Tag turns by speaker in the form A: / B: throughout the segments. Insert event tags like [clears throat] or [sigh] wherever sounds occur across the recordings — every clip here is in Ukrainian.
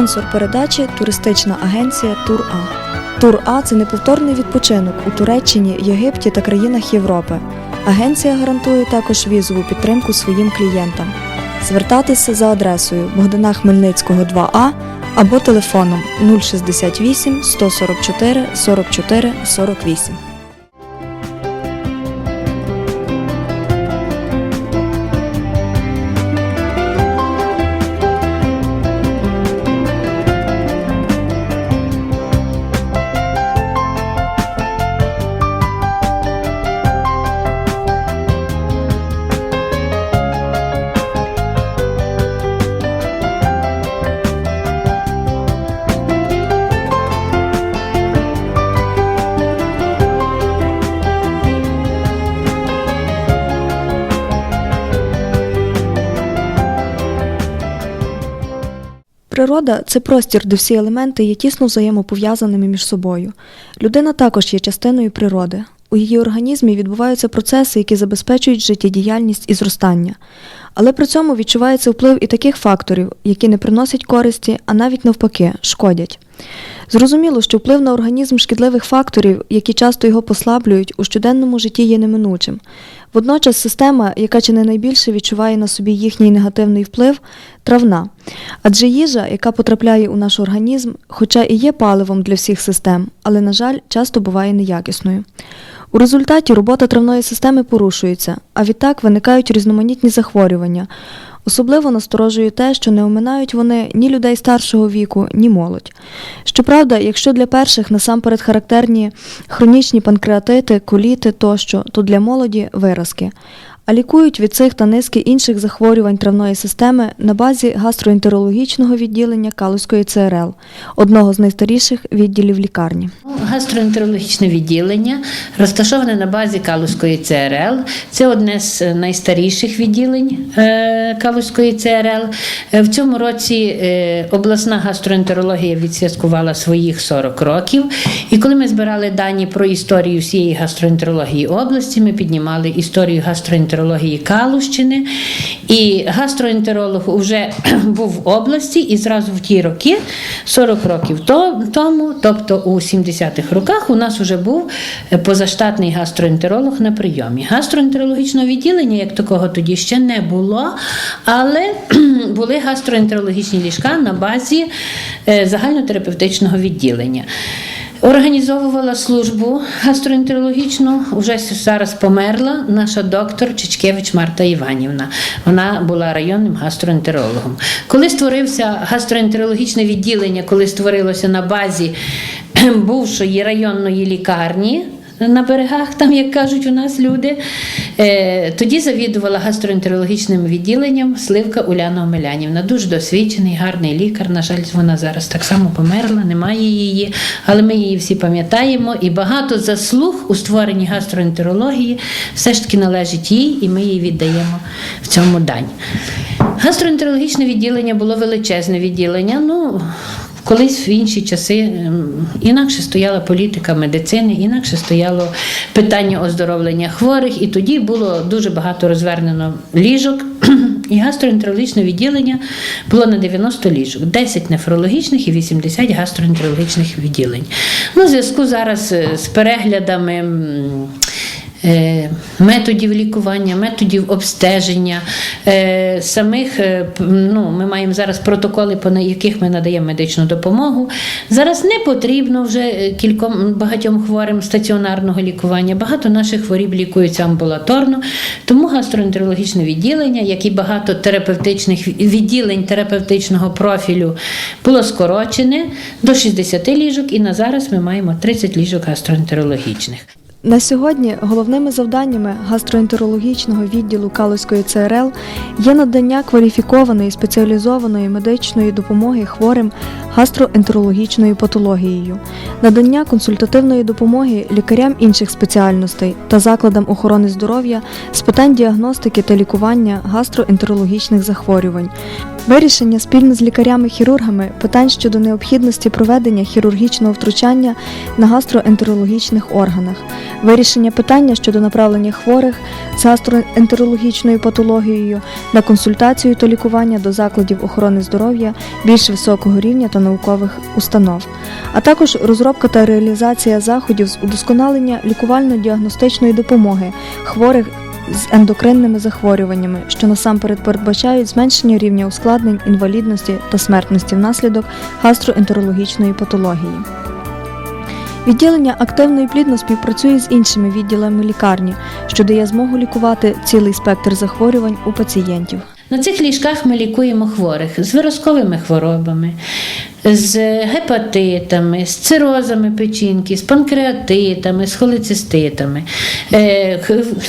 A: Спонсор передачі туристична агенція Тур А. Тур А це неповторний відпочинок у Туреччині, Єгипті та країнах Європи. Агенція гарантує також візову підтримку своїм клієнтам. Звертатися за адресою Богдана Хмельницького 2А або телефоном 068 144 44 48. Природа це простір, де всі елементи є тісно взаємопов'язаними між собою. Людина також є частиною природи. У її організмі відбуваються процеси, які забезпечують життєдіяльність і зростання. Але при цьому відчувається вплив і таких факторів, які не приносять користі, а навіть навпаки, шкодять. Зрозуміло, що вплив на організм шкідливих факторів, які часто його послаблюють, у щоденному житті є неминучим. Водночас система, яка чи не найбільше відчуває на собі їхній негативний вплив, травна. Адже їжа, яка потрапляє у наш організм, хоча і є паливом для всіх систем, але, на жаль, часто буває неякісною. У результаті робота травної системи порушується, а відтак виникають різноманітні захворювання. Особливо насторожує те, що не оминають вони ні людей старшого віку, ні молодь. Щоправда, якщо для перших насамперед характерні хронічні панкреатити, коліти тощо, то для молоді виразки. А лікують від цих та низки інших захворювань травної системи на базі гастроентерологічного відділення Калузької ЦРЛ, одного з найстаріших відділів лікарні.
B: Гастроентерологічне відділення розташоване на базі Калузької ЦРЛ. Це одне з найстаріших відділень е, Калузької ЦРЛ. Е, В цьому році е, обласна гастроентерологія відсвяткувала своїх 40 років. І коли ми збирали дані про історію всієї гастроентерології області, ми піднімали історію гастроентерології Калущини. І гастроентеролог вже [clears throat] був в області, і зразу в ті роки, 40 років тому, тобто у 70-х роках, у нас вже був е, позаштатний гастроентеролог на прийомі. Гастроентерологічного відділення, як такого тоді ще не було, але [clears throat] були гастроентерологічні ліжка на базі е, загальнотерапевтичного відділення. Організовувала службу гастроентерологічну, вже зараз померла наша доктор Чичкевич Марта Іванівна. Вона була районним гастроентерологом. Коли створився гастроентерологічне відділення, коли створилося на базі бувшої районної лікарні. На берегах, там, як кажуть у нас люди, е, тоді завідувала гастроентерологічним відділенням Сливка Уляна Омелянівна. Дуже досвідчений, гарний лікар. На жаль, вона зараз так само померла, немає її, але ми її всі пам'ятаємо. І багато заслуг у створенні гастроентерології все ж таки належить їй, і ми їй віддаємо в цьому дань. Гастроентерологічне відділення було величезне відділення. Ну, Колись в інші часи ем, інакше стояла політика медицини, інакше стояло питання оздоровлення хворих, і тоді було дуже багато розвернено ліжок. [clears throat] І гастроентерологічне відділення було на 90 ліжок, 10 нефрологічних і 80 гастроентерологічних відділень. Ну, в зв'язку зараз е, з переглядами. Е, Методів лікування, методів обстеження, е, самих е, ну, ми маємо зараз протоколи, по яких ми надаємо медичну допомогу. Зараз не потрібно вже кільком багатьом хворим стаціонарного лікування. Багато наших хворіб лікуються амбулаторно. Тому гастроентерологічне відділення, як і багато терапевтичних відділень терапевтичного профілю, було скорочене до 60 ліжок, і на зараз ми маємо 30 ліжок гастроентерологічних.
A: На сьогодні головними завданнями гастроентерологічного відділу Калузької ЦРЛ є надання кваліфікованої спеціалізованої медичної допомоги хворим гастроентерологічною патологією. надання консультативної допомоги лікарям інших спеціальностей та закладам охорони здоров'я з питань діагностики та лікування гастроентерологічних захворювань, вирішення спільно з лікарями-хірургами питань щодо необхідності проведення хірургічного втручання на гастроентерологічних органах, вирішення питання щодо направлення хворих з гастроентерологічною патологією на консультацію та лікування до закладів охорони здоров'я більш високого рівня та наукових установ, а також розробка та реалізація заходів з удосконалення лікувально-діагностичної допомоги хворих з ендокринними захворюваннями, що насамперед передбачають зменшення рівня ускладнень, інвалідності та смертності внаслідок гастроентерологічної патології. Відділення активно і плідно співпрацює з іншими відділами лікарні, що дає змогу лікувати цілий спектр захворювань у пацієнтів.
B: На цих ліжках ми лікуємо хворих з виразковими хворобами, з гепатитами, з цирозами печінки, з панкреатитами, з холециститами. Е,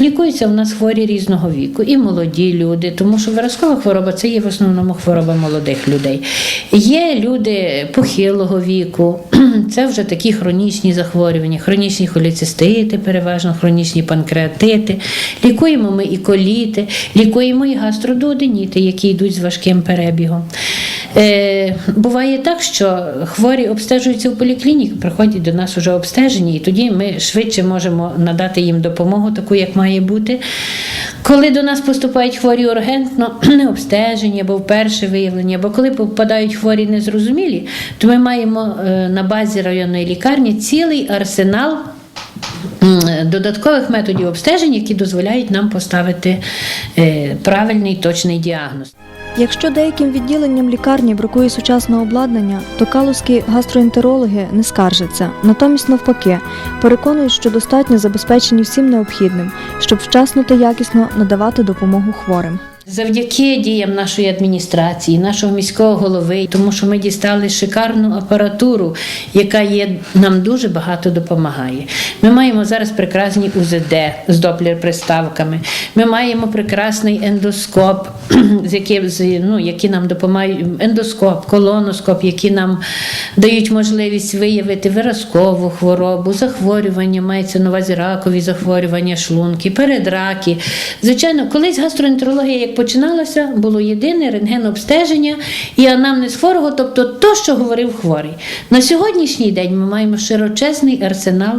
B: Лікуються в нас хворі різного віку, і молоді люди, тому що виразкова хвороба це є в основному хвороба молодих людей. Є люди похилого віку, [clears throat] це вже такі хронічні захворювання, хронічні холецистити, переважно хронічні панкреатити. Лікуємо ми і коліти, лікуємо і гастродуоденіти, які йдуть з важким перебігом. Е, буває так, що хворі обстежуються в поліклініці, приходять до нас уже обстежені, і тоді ми швидше можемо надати їм допомогу, таку, як має бути. Коли до нас поступають хворі ургентно, [clears throat] не обстежені або вперше виявлені, або коли попадають хворі незрозумілі, то ми маємо е, на базі районної лікарні цілий арсенал додаткових методів обстежень, які дозволяють нам поставити е, правильний точний діагноз.
A: Якщо деяким відділенням лікарні бракує сучасного обладнання, то калузькі гастроентерологи не скаржаться. Натомість, навпаки, переконують, що достатньо забезпечені всім необхідним, щоб вчасно та якісно надавати допомогу хворим.
B: Завдяки діям нашої адміністрації, нашого міського голови, тому що ми дістали шикарну апаратуру, яка є нам дуже багато допомагає. Ми маємо зараз прекрасні УЗД з доплер-приставками. Ми маємо прекрасний ендоскоп, [clears throat] з яким ну, які нам допомагають ендоскоп, колоноскоп, які нам дають можливість виявити виразкову хворобу, захворювання, мається на увазі ракові захворювання шлунки, передраки. Звичайно, колись гастроентерологія, як починалася, було єдине рентгенобстеження і анамнез хворого, тобто то, що говорив хворий. На сьогоднішній день ми маємо широчезний арсенал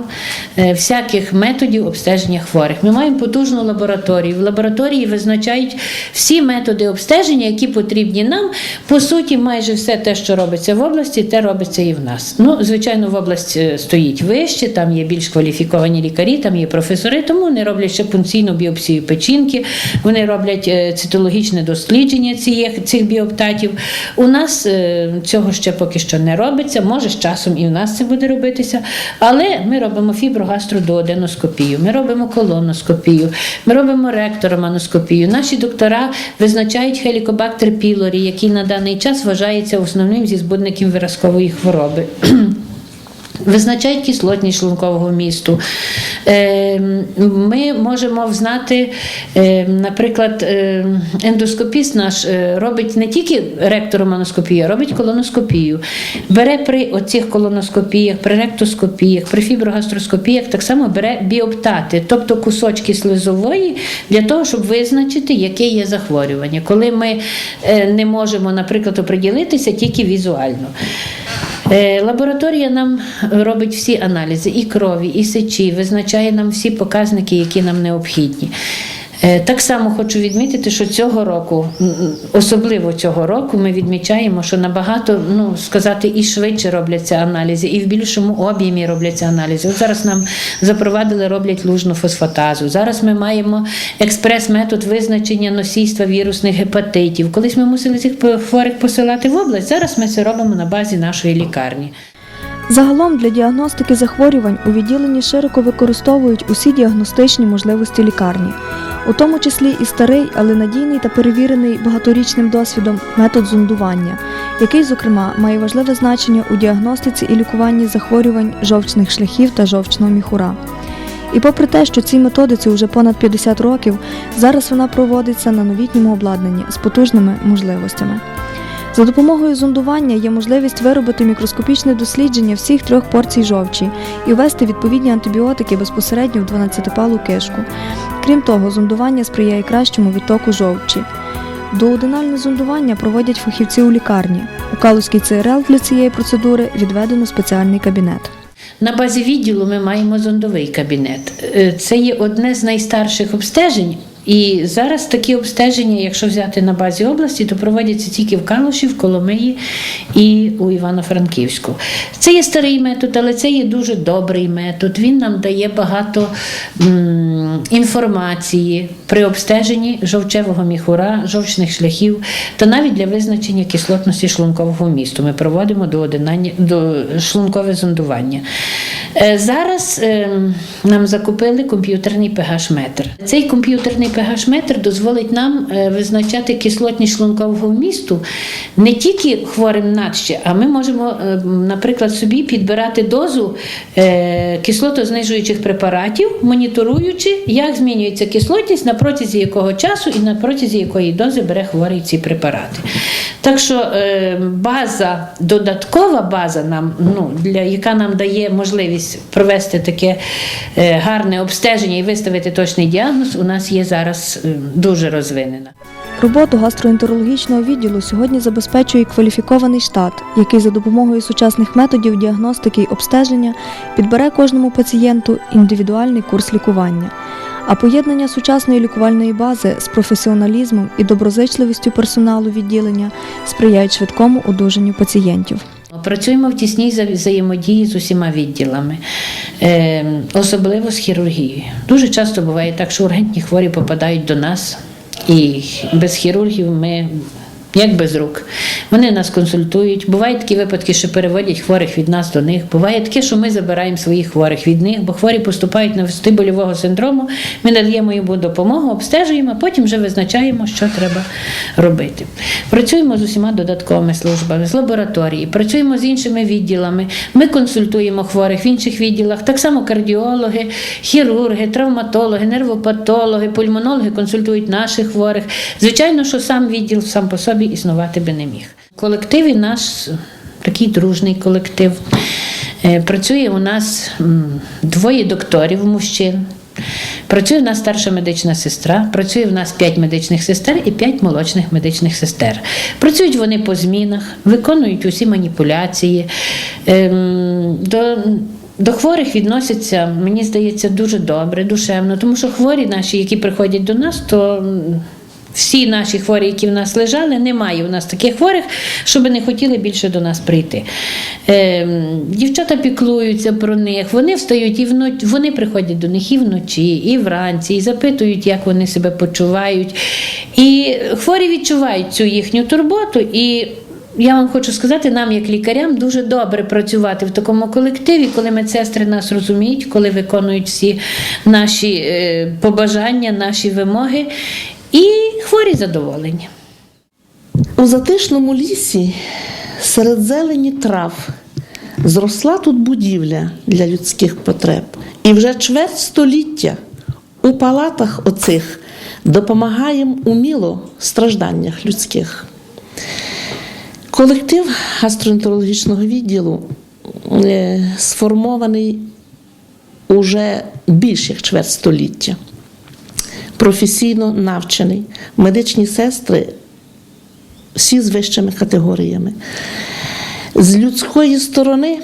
B: е, всяких методів обстеження хворих. Ми маємо потужну лабораторію. В лабораторії визначають всі методи обстеження, які потрібні нам. По суті, майже все те, що робиться в області, те робиться і в нас. Ну, звичайно, в область е, стоїть вище, там є більш кваліфіковані лікарі, там є професори, тому вони роблять ще пункційну біопсію печінки, вони роблять е, цитологічне дослідження цих, цих біоптатів. У нас е, цього ще поки що не робиться. Може, з часом і в нас це буде робитися, але ми робимо фіброгастродооденоскопію, ми робимо колоноскопію, ми робимо ректороманоскопію. Наші доктора визначають хелікобактер пілорі, який на даний час вважається основним зі збудників виразкової хвороби. Визначають кислотність шлункового місту. Е, Ми можемо взнати, е, наприклад, е, ендоскопіст наш е, робить не тільки ректороманоскопію, а робить колоноскопію. Бере при оцих колоноскопіях, при ректоскопіях, при фіброгастроскопіях так само бере біоптати, тобто кусочки слизової, для того, щоб визначити, яке є захворювання. Коли ми е, не можемо, наприклад, оприділитися тільки візуально. Е, Лабораторія нам робить всі аналізи і крові, і сечі, визначає нам всі показники, які нам необхідні. Е, Так само хочу відмітити, що цього року, особливо цього року, ми відмічаємо, що набагато, ну сказати, і швидше робляться аналізи, і в більшому об'ємі робляться аналізи. От зараз нам запровадили, роблять лужну фосфатазу. Зараз ми маємо експрес-метод визначення носійства вірусних гепатитів. Колись ми мусили цих хворих посилати в область. Зараз ми це робимо на базі нашої лікарні.
A: Загалом для діагностики захворювань у відділенні широко використовують усі діагностичні можливості лікарні, у тому числі і старий, але надійний та перевірений багаторічним досвідом метод зондування, який, зокрема, має важливе значення у діагностиці і лікуванні захворювань жовчних шляхів та жовчного міхура. І попри те, що цій методиці вже понад 50 років, зараз вона проводиться на новітньому обладнанні з потужними можливостями. За допомогою зондування є можливість виробити мікроскопічне дослідження всіх трьох порцій жовчі і ввести відповідні антибіотики безпосередньо в 12-палу кишку. Крім того, зондування сприяє кращому відтоку жовчі. Дуоденальне зондування проводять фахівці у лікарні. У Калузькій ЦРЛ для цієї процедури відведено спеціальний кабінет.
B: На базі відділу ми маємо зондовий кабінет. Е, Це є одне з найстарших обстежень. І зараз такі обстеження, якщо взяти на базі області, то проводяться тільки в Калуші, в Коломиї і у Івано-Франківську. Це є старий метод, але це є дуже добрий метод. Він нам дає багато м, інформації при обстеженні жовчевого міхура, жовчних шляхів та навіть для визначення кислотності шлункового вмісту. Ми проводимо до, до шлункове зондування. Е, Зараз е, нам закупили комп'ютерний pH-метр. Цей комп'ютерний pH-метр дозволить нам е, визначати кислотність шлункового вмісту не тільки хворим надще, а ми можемо, е, наприклад, собі підбирати дозу е, кислотознижуючих препаратів, моніторуючи, як змінюється кислотність на протязі якого часу і на протязі якої дози бере хворий ці препарати. Так що база, додаткова база, нам, ну, для, яка нам дає можливість провести таке гарне обстеження і виставити точний діагноз, у нас є зараз е, дуже розвинена.
A: Роботу гастроентерологічного відділу сьогодні забезпечує кваліфікований штат, який за допомогою сучасних методів діагностики й обстеження підбере кожному пацієнту індивідуальний курс лікування. А поєднання сучасної лікувальної бази з професіоналізмом і доброзичливістю персоналу відділення сприяють швидкому одужанню пацієнтів.
B: Працюємо в тісній вза- взаємодії з усіма відділами, е, особливо з хірургією. Дуже часто буває так, що ургентні хворі попадають до нас, і без хірургів ми. Як без рук. Вони нас консультують. Бувають такі випадки, що переводять хворих від нас до них. Буває таке, що ми забираємо своїх хворих від них, бо хворі поступають на висоти больового синдрому. Ми надаємо йому допомогу, обстежуємо, а потім вже визначаємо, що треба робити. Працюємо з усіма додатковими службами, з лабораторії, працюємо з іншими відділами. Ми консультуємо хворих в інших відділах. Так само кардіологи, хірурги, травматологи, нервопатологи, пульмонологи консультують наших хворих. Звичайно, що сам відділ сам по собі існувати би не міг. В колективі наш такий дружний колектив. Е, Працює у нас двоє докторів мужчин. Працює в нас старша медична сестра, працює в нас 5 медичних сестер і 5 молочних медичних сестер. Працюють вони по змінах, виконують усі маніпуляції. Ем, До, до хворих відносяться, мені здається, дуже добре, душевно, тому що хворі наші, які приходять до нас, то всі наші хворі, які в нас лежали, немає у нас таких хворих, щоб не хотіли більше до нас прийти. Ем, дівчата піклуються про них, вони встають і вночі, вони приходять до них і вночі, і вранці, і запитують, як вони себе почувають. І хворі відчувають цю їхню турботу. І я вам хочу сказати, нам, як лікарям, дуже добре працювати в такому колективі, коли медсестри нас розуміють, коли виконують всі наші е, побажання, наші вимоги. І хворі задоволені.
C: У затишному лісі серед зелені трав зросла тут будівля для людських потреб. І вже чверть століття у палатах оцих допомагаємо уміло в стражданнях людських. Колектив гастроентерологічного відділу е, сформований уже більш як чверть століття. Професійно навчений. Медичні сестри всі з вищими категоріями. З людської сторони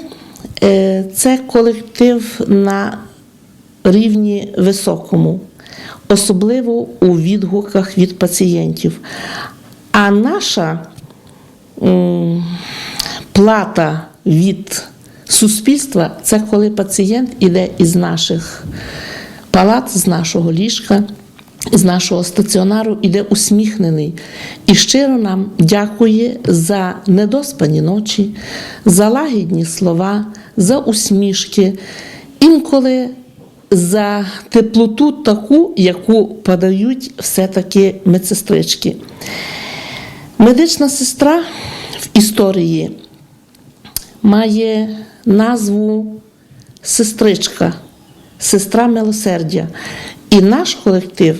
C: е, це колектив на рівні високому, особливо у відгуках від пацієнтів. А наша плата від суспільства це коли пацієнт іде із наших палат, з нашого ліжка з нашого стаціонару іде усміхнений і щиро нам дякує за недоспані ночі, за лагідні слова, за усмішки, інколи за теплоту таку, яку подають все-таки медсестрички. Медична сестра в історії має назву сестричка, сестра милосердя. І наш колектив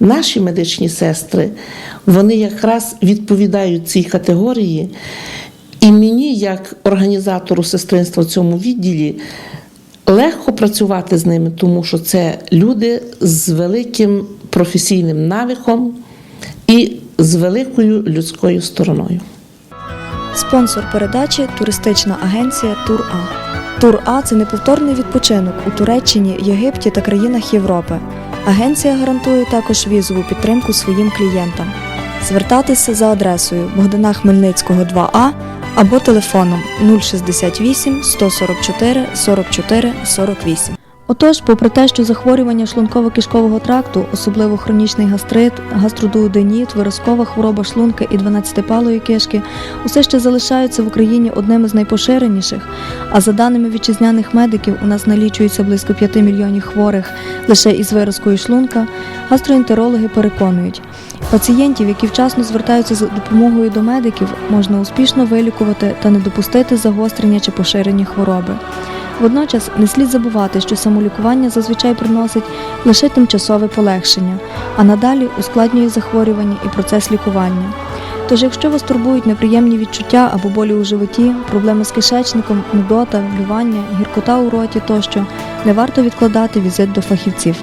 C: Наші медичні сестри, вони якраз відповідають цій категорії. І мені, як організатору сестринства в цьому відділі, легко працювати з ними, тому що це люди з великим професійним навиком і з великою людською стороною.
A: Спонсор передачі туристична агенція Тур А. Тур А це неповторний відпочинок у Туреччині, Єгипті та країнах Європи. Агенція гарантує також візову підтримку своїм клієнтам. Звертатися за адресою Богдана Хмельницького 2А або телефоном 068 144 44 48. Отож, попри те, що захворювання шлунково-кишкового тракту, особливо хронічний гастрит, гастродуоденіт, виразкова хвороба шлунка і 12-палої кишки, усе ще залишаються в Україні одними з найпоширеніших. А за даними вітчизняних медиків, у нас налічується близько 5 мільйонів хворих лише із виразкою шлунка. Гастроентерологи переконують, пацієнтів, які вчасно звертаються за допомогою до медиків, можна успішно вилікувати та не допустити загострення чи поширення хвороби. Водночас не слід забувати, що самолікування зазвичай приносить лише тимчасове полегшення, а надалі ускладнює захворювання і процес лікування. Тож, якщо вас турбують неприємні відчуття або болі у животі, проблеми з кишечником, нудота, блювання, гіркота у роті тощо, не варто відкладати візит до фахівців.